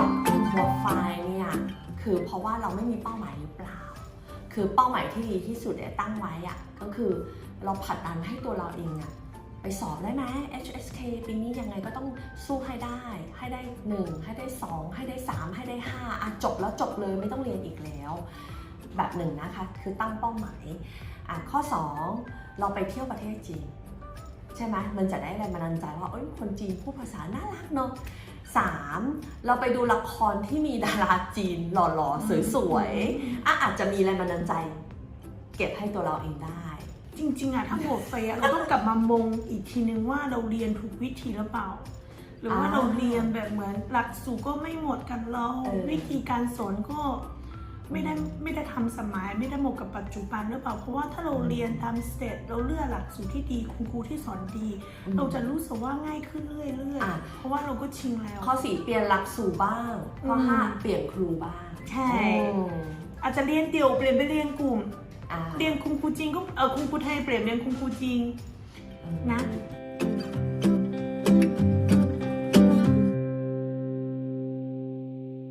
ดหมดไฟเนี่ยคือเพราะว่าเราไม่มีเป้าหมายหรือเปล่า คือเป้าหมายที่ดีที่สุดเนี่ยตั้งไว้อะก็คือเราผลักดันให้ตัวเราเองอะไปสอบได้ไหม HSK ปีนี้ยังไงก็ต้องสู้ให้ได้ ให้ได้ 1 ให้ได้ 2 ให้ได้ 3 ให้ได้5อะจบแล้วจบเลยไม่ต้องเรียนอีกแล้ว แบบหนึ่งนะคะ คือตั้งเป้าหมายอะข้อ 2 เราไปเที่ยวประเทศจีน ใช่ไหมมันจะได้แรงบันดาลใจว่าเอ้ยคนจีนพูดภาษาน่ารักเนาะสามเราไปดูละครที่มีดาราจีนหล่อๆ สวยๆอะอาจจะมีแรงบันดาลใจ เก็บให้ตัวเราเองได้ จริงๆอะถ้าหมดไปอะเราต้องกลับมามงอีกทีนึงว่าเราเรียนถูกวิธีหรือเปล่า หรือว่าอ่าเราเรียนแบบเหมือนหลักสูตรก็ไม่หมดกันเราเออวิธีการสอนก็ ไม่ได้ไม่ได้ทำสมัยไม่ได้เหมาะกับปัจจุบันหรือเปล่าเพราะว่าถ้าเราเรียนตามสเตจเราเลือกหลักสูตรที่ดีคุณครูที่สอนดี เราจะรู้สึกว่าง่ายขึ้นเรื่อยอะ ๆ เพราะว่าเราก็ชิงแล้ว ข้อสี่เปลี่ยนหลักสูตรบ้างข้ออืมห้าเปลี่ยนครูบ้างใช่ อืมอาจจะเรียนเดี่ยวเปลี่ยนไปเรียนกลุ่ม อ่าเรียนคุณครูจริงก็เออคุณครูไทยเปลี่ยนเรียนคุณครูจริง นะ